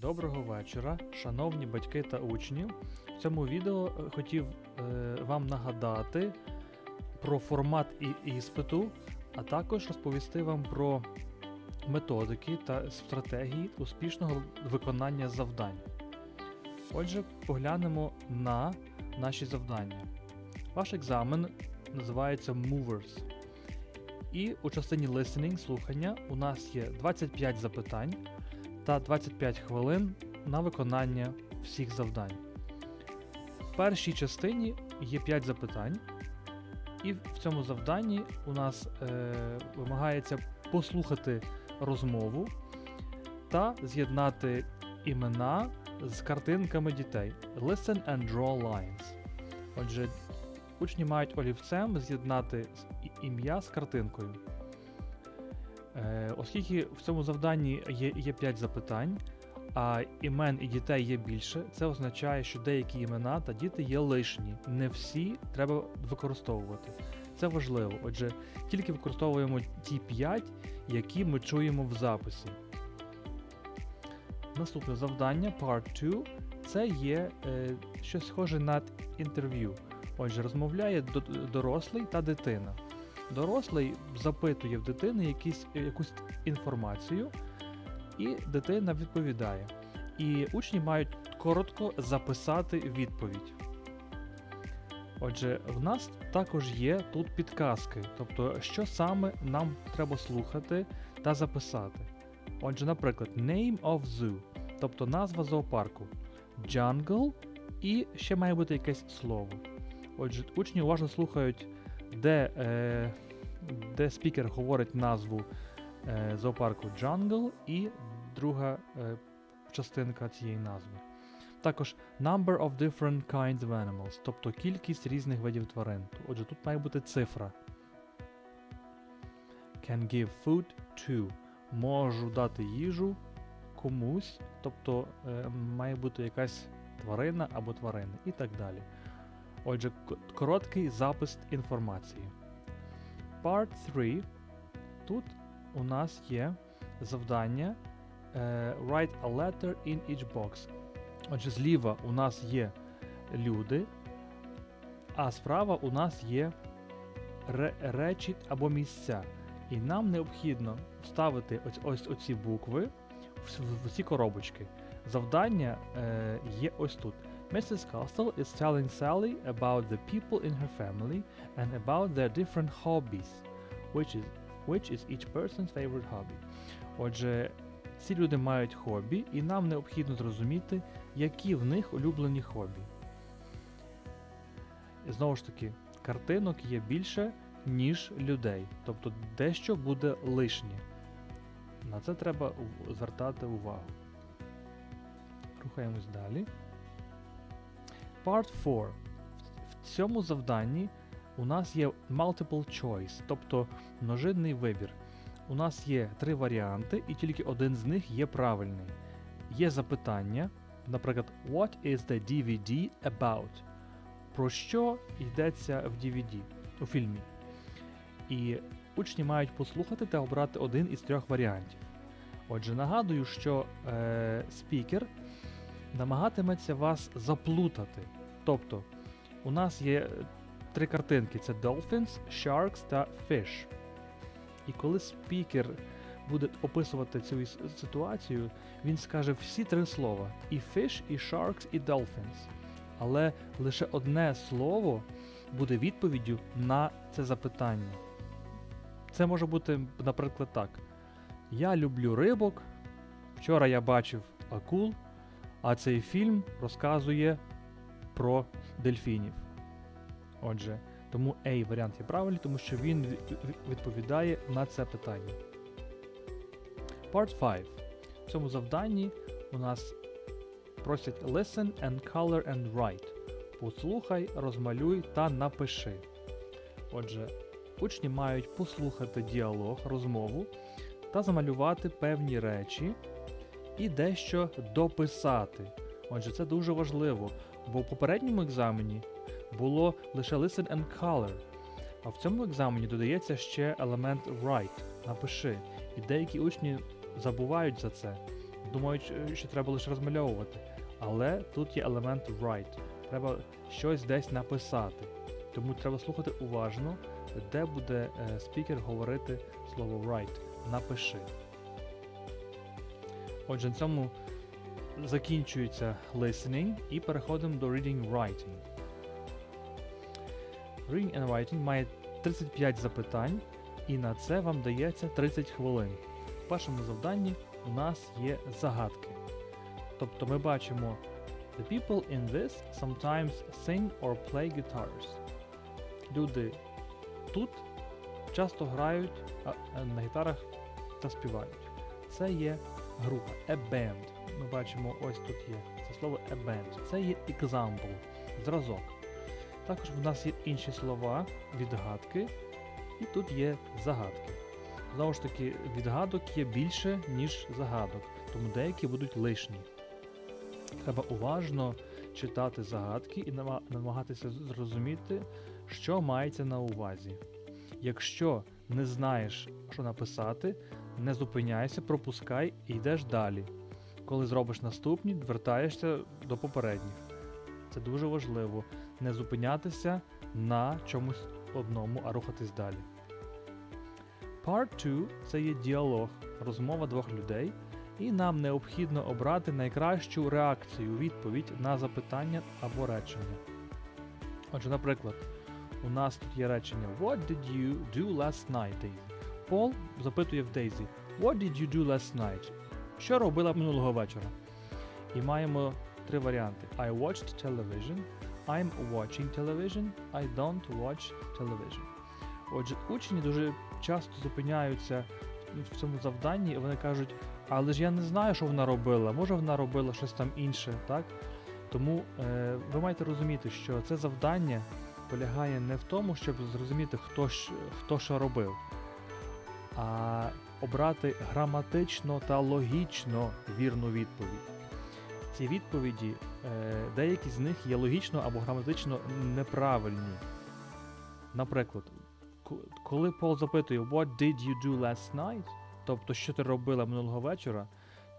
Доброго вечора, шановні батьки та учні. В цьому відео е, хотів е, вам нагадати про формат і- іспиту, а також розповісти вам про методики та стратегії успішного виконання завдань. Отже, поглянемо на наші завдання. Ваш екзамен називається Movers. І у частині listening слухання у нас є 25 запитань та 25 хвилин на виконання всіх завдань. В першій частині є 5 запитань, і в цьому завданні у нас е, вимагається послухати розмову та з'єднати імена з картинками дітей. Listen and draw lines. Отже, учні мають олівцем з'єднати ім'я з картинкою. Е, оскільки в цьому завданні є, є 5 запитань, а імен і дітей є більше, це означає, що деякі імена та діти є лишні. Не всі треба використовувати. Це важливо. Отже, тільки використовуємо ті 5, які ми чуємо в записі. Наступне завдання, part 2, це є е, щось схоже на інтерв'ю. Отже, розмовляє до- дорослий та дитина. Дорослий запитує в дитини якісь, якусь інформацію, і дитина відповідає. І учні мають коротко записати відповідь. Отже, в нас також є тут підказки, тобто, що саме нам треба слухати та записати. Отже, наприклад, name of zoo, тобто назва зоопарку, jungle і ще має бути якесь слово. Отже, учні уважно слухають, де, е, де спікер говорить назву е, зоопарку Jungle і друга е, частинка цієї назви. Також number of different kinds of animals, тобто кількість різних видів тварин. Отже, тут має бути цифра. Can give food to. Можу дати їжу комусь, тобто е, має бути якась тварина або тварини і так далі. Отже, короткий запис інформації. Part 3. Тут у нас є завдання е, Write a letter in each box. Отже, зліва у нас є люди, а справа у нас є ре- речі або місця. І нам необхідно вставити ось, ось оці букви в ці коробочки. Завдання е, є ось тут. Mrs. Castle is telling Sally about the people in her family and about their different hobbies, which is, which is each person's favorite hobby. Отже, ці люди мають хобі, і нам необхідно зрозуміти, які в них улюблені хобі. І знову ж таки, картинок є більше, ніж людей, тобто дещо буде лишнє. На це треба звертати увагу. Рухаємось далі. Part 4. В цьому завданні у нас є multiple choice, тобто множинний вибір. У нас є три варіанти, і тільки один з них є правильний. Є запитання, наприклад, What is the DVD about? Про що йдеться в DVD у фільмі? І учні мають послухати та обрати один із трьох варіантів. Отже, нагадую, що е, спікер намагатиметься вас заплутати. Тобто, у нас є е, три картинки: це Dolphins, Sharks та Fish. І коли спікер буде описувати цю ситуацію, він скаже всі три слова: і fish, і sharks, і dolphins. Але лише одне слово буде відповіддю на це запитання. Це може бути, наприклад, так: Я люблю рибок. Вчора я бачив акул, а цей фільм розказує про дельфінів. Отже, тому A варіант є правильний, тому що він ві- ві- відповідає на це питання. Part 5. В цьому завданні у нас просять listen and color and write. Послухай, розмалюй та напиши. Отже, учні мають послухати діалог, розмову та замалювати певні речі і дещо дописати. Отже, це дуже важливо, бо в попередньому екзамені було лише listen and color, а в цьому екзамені додається ще елемент write, напиши. І деякі учні забувають за це, думають, е, що треба лише розмальовувати. Але тут є елемент write. Треба щось десь написати. Тому треба слухати уважно, де буде е, спікер говорити слово write. Напиши. Отже, на цьому закінчується listening і переходимо до reading writing. Reading and writing має 35 запитань, і на це вам дається 30 хвилин. В першому завданні у нас є загадки. Тобто ми бачимо The people in this sometimes sing or play guitars. Люди тут часто грають а, на гітарах та співають. Це є група a band. Ми бачимо, ось тут є це слово a band. Це є example, зразок. Також в нас є інші слова, відгадки, і тут є загадки. Знову ж таки, відгадок є більше, ніж загадок, тому деякі будуть лишні. Треба уважно читати загадки і намагатися зрозуміти, що мається на увазі. Якщо не знаєш, що написати, не зупиняйся, пропускай і йдеш далі. Коли зробиш наступні, вертаєшся до попередніх. Це дуже важливо не зупинятися на чомусь одному, а рухатись далі. Part 2 це є діалог, розмова двох людей, і нам необхідно обрати найкращу реакцію, відповідь на запитання або речення. Отже, наприклад, у нас тут є речення What did you do last night? Пол запитує в Дейзі What did you do last night? Що робила минулого вечора? І маємо три варіанти: I watched television, I'm watching television, I don't watch television. Отже, учні дуже часто зупиняються в цьому завданні, і вони кажуть, але ж я не знаю, що вона робила, може вона робила щось там інше, так? Тому е, ви маєте розуміти, що це завдання полягає не в тому, щоб зрозуміти, хто, хто що робив, а обрати граматично та логічно вірну відповідь. Ці відповіді, е, деякі з них є логічно або граматично неправильні. Наприклад, коли Пол запитує What did you do last night? Тобто, що ти робила минулого вечора,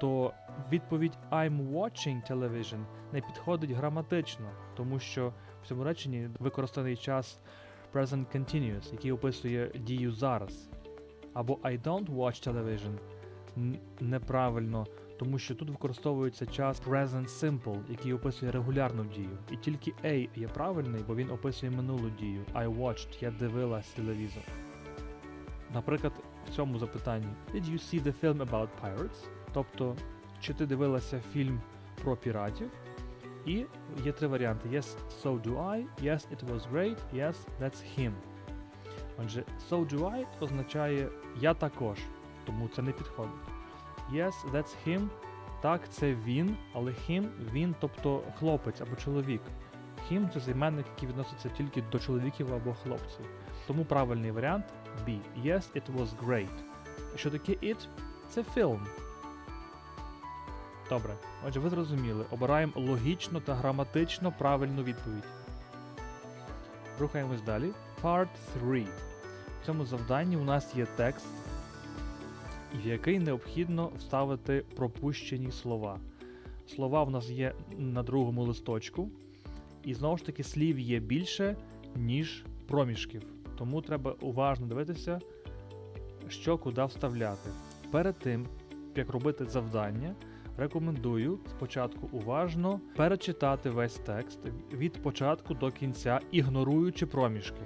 то відповідь I'm watching television не підходить граматично, тому що в цьому реченні використаний час present continuous, який описує дію зараз. Або I don't watch television неправильно, тому що тут використовується час present simple, який описує регулярну дію. І тільки A є правильний, бо він описує минулу дію. I watched, я дивилась телевізор. Наприклад, в цьому запитанні Did you see the film about pirates? Тобто, чи ти дивилася фільм про піратів? І є три варіанти: Yes, so do I, Yes, it was great, Yes, that's him. Отже, so do I означає я також, тому це не підходить. Yes, that's him. Так, це він, але him він, тобто хлопець або чоловік. Him це займенник, який відноситься тільки до чоловіків або хлопців. Тому правильний варіант B. Yes, it was great. Що таке it? Це фільм. Добре. Отже, ви зрозуміли. Обираємо логічно та граматично правильну відповідь. Рухаємось далі. Part 3. В цьому завданні у нас є текст, в який необхідно вставити пропущені слова. Слова в нас є на другому листочку, і знову ж таки слів є більше, ніж проміжків. Тому треба уважно дивитися, що куди вставляти. Перед тим, як робити завдання, рекомендую спочатку уважно перечитати весь текст від початку до кінця, ігноруючи проміжки.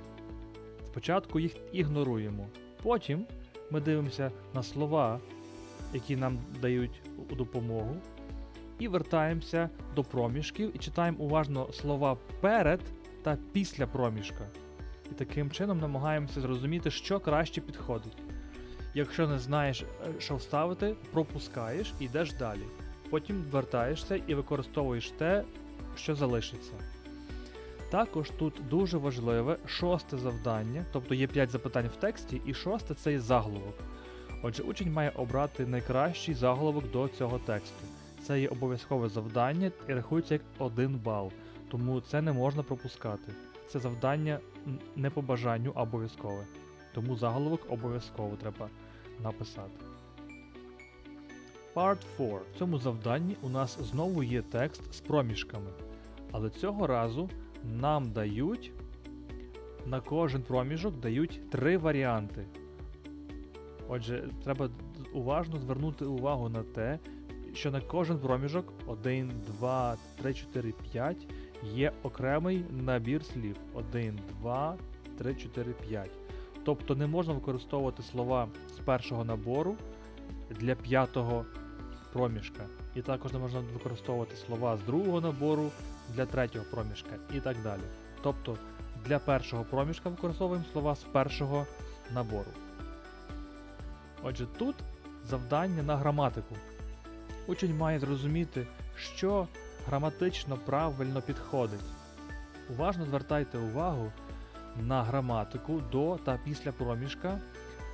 Спочатку їх ігноруємо. Потім ми дивимося на слова, які нам дають допомогу, і вертаємося до проміжків і читаємо уважно слова перед та після проміжка. І таким чином намагаємося зрозуміти, що краще підходить. Якщо не знаєш, е, що вставити, пропускаєш і йдеш далі. Потім вертаєшся і використовуєш те, що залишиться. Також тут дуже важливе шосте завдання, тобто є 5 запитань в тексті, і шосте це є заголовок. Отже, учень має обрати найкращий заголовок до цього тексту. Це є обов'язкове завдання і рахується як 1 бал, тому це не можна пропускати. Це завдання не по бажанню, а обов'язкове. Тому заголовок обов'язково треба написати. Part 4. В цьому завданні у нас знову є текст з проміжками. Але цього разу нам дають на кожен проміжок дають три варіанти. Отже, треба уважно звернути увагу на те, що на кожен проміжок 1, 2, 3, 4, 5 є окремий набір слів. 1, 2, 3, 4, 5. Тобто не можна використовувати слова з першого набору для п'ятого проміжка. І також не можна використовувати слова з другого набору для третього проміжка і так далі. Тобто для першого проміжка використовуємо слова з першого набору. Отже, тут завдання на граматику. Учень має зрозуміти, що граматично правильно підходить. Уважно звертайте увагу на граматику до та після проміжка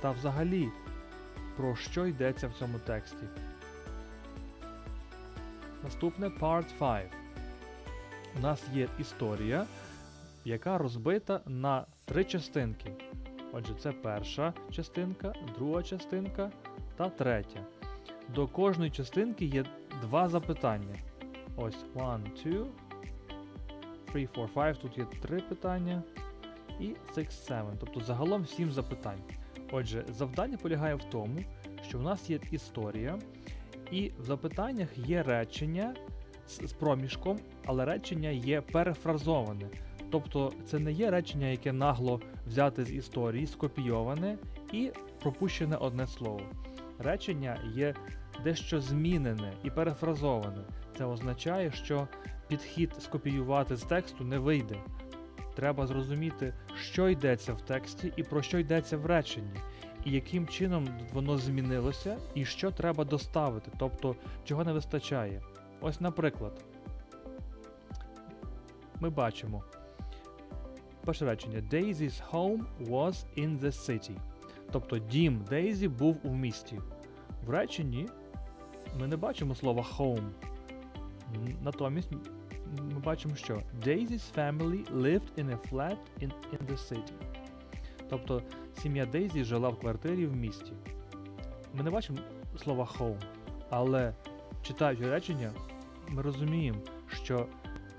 та взагалі про що йдеться в цьому тексті. Наступне Part 5. У нас є історія, яка розбита на три частинки. Отже, це перша частинка, друга частинка та третя. До кожної частинки є два запитання. Ось 1, 2, 3, 4, 5. Тут є три питання. І 6, 7. Тобто загалом 7 запитань. Отже, завдання полягає в тому, що в нас є історія, і в запитаннях є речення з, проміжком, але речення є перефразоване. Тобто це не є речення, яке нагло взяти з історії, скопійоване і пропущене одне слово. Речення є дещо змінене і перефразоване. Це означає, що підхід скопіювати з тексту не вийде. Треба зрозуміти, що йдеться в тексті і про що йдеться в реченні, і яким чином воно змінилося, і що треба доставити, тобто чого не вистачає. Ось, наприклад, ми бачимо перше речення Daisy's home was in the city. Тобто дім Дейзі був у місті. В реченні ми не бачимо слова home. Натомість ми бачимо, що Daisy's family lived in a flat in, in the city. Тобто сім'я Дейзі жила в квартирі в місті. Ми не бачимо слова home, але читаючи речення, ми розуміємо, що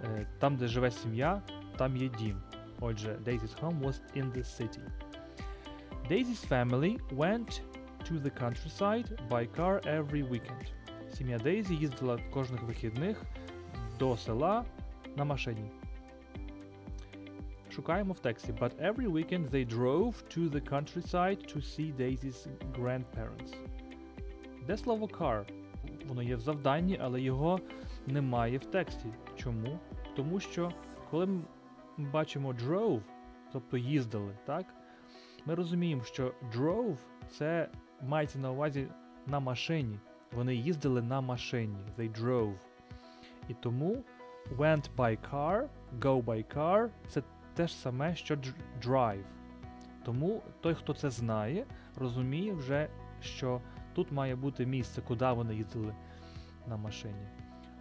е, там, де живе сім'я, там є дім. Отже, Daisy's home was in the city. Daisy's family went to the countryside by car every weekend. Сім'я Дейзі їздила кожних вихідних до села на машині. Шукаємо в тексті. But every weekend they drove to the countryside to see Daisy's grandparents. Де слово car? Воно є в завданні, але його немає в тексті. Чому? Тому що коли ми бачимо drove, тобто їздили, так? Ми розуміємо, що drove це мається на увазі на машині. Вони їздили на машині. They drove. І тому went by car, go by car це те ж саме, що dr- drive. Тому той, хто це знає, розуміє вже, що тут має бути місце, куди вони їздили на машині.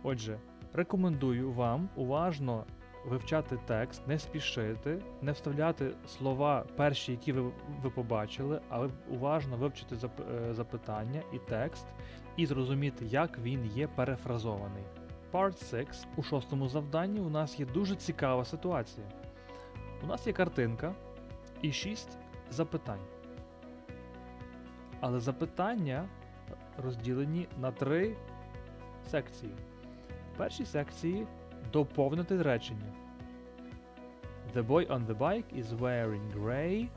Отже, рекомендую вам уважно вивчати текст, не спішити, не вставляти слова перші, які ви, ви побачили, але уважно вивчити зап- е, запитання і текст, і зрозуміти, як він є перефразований. Part 6 у шостому завданні у нас є дуже цікава ситуація. У нас є картинка і шість запитань. Але запитання розділені на три секції. В першій секції доповнити речення. The boy on the bike is wearing grey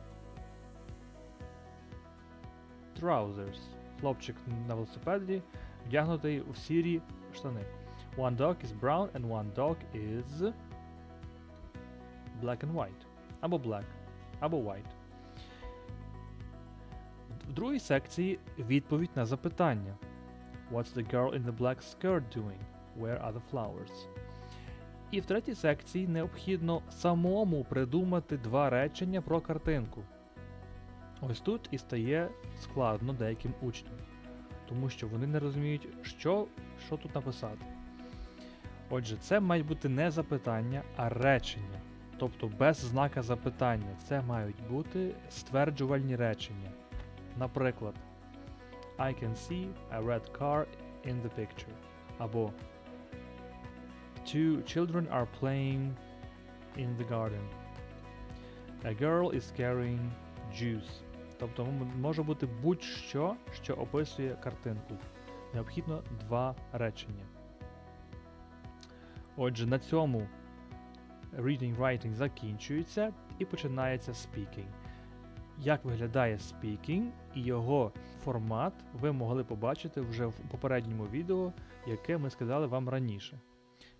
trousers. Хлопчик на велосипеді вдягнутий у сірі штани. One dog is brown and one dog is black and white. Або black, або white. В другій секції відповідь на запитання. What's the girl in the black skirt doing? Where are the flowers? І в третій секції необхідно самому придумати два речення про картинку. Ось тут і стає складно деяким учням, тому що вони не розуміють, що, що тут написати. Отже, це мають бути не запитання, а речення. Тобто без знака запитання. Це мають бути стверджувальні речення. Наприклад, I can see a red car in the picture. Або Two children are playing in the garden. A girl is carrying juice. Тобто може бути будь-що, що описує картинку. Необхідно два речення. Отже, на цьому reading writing закінчується і починається speaking. Як виглядає speaking і його формат ви могли побачити вже в попередньому відео, яке ми сказали вам раніше.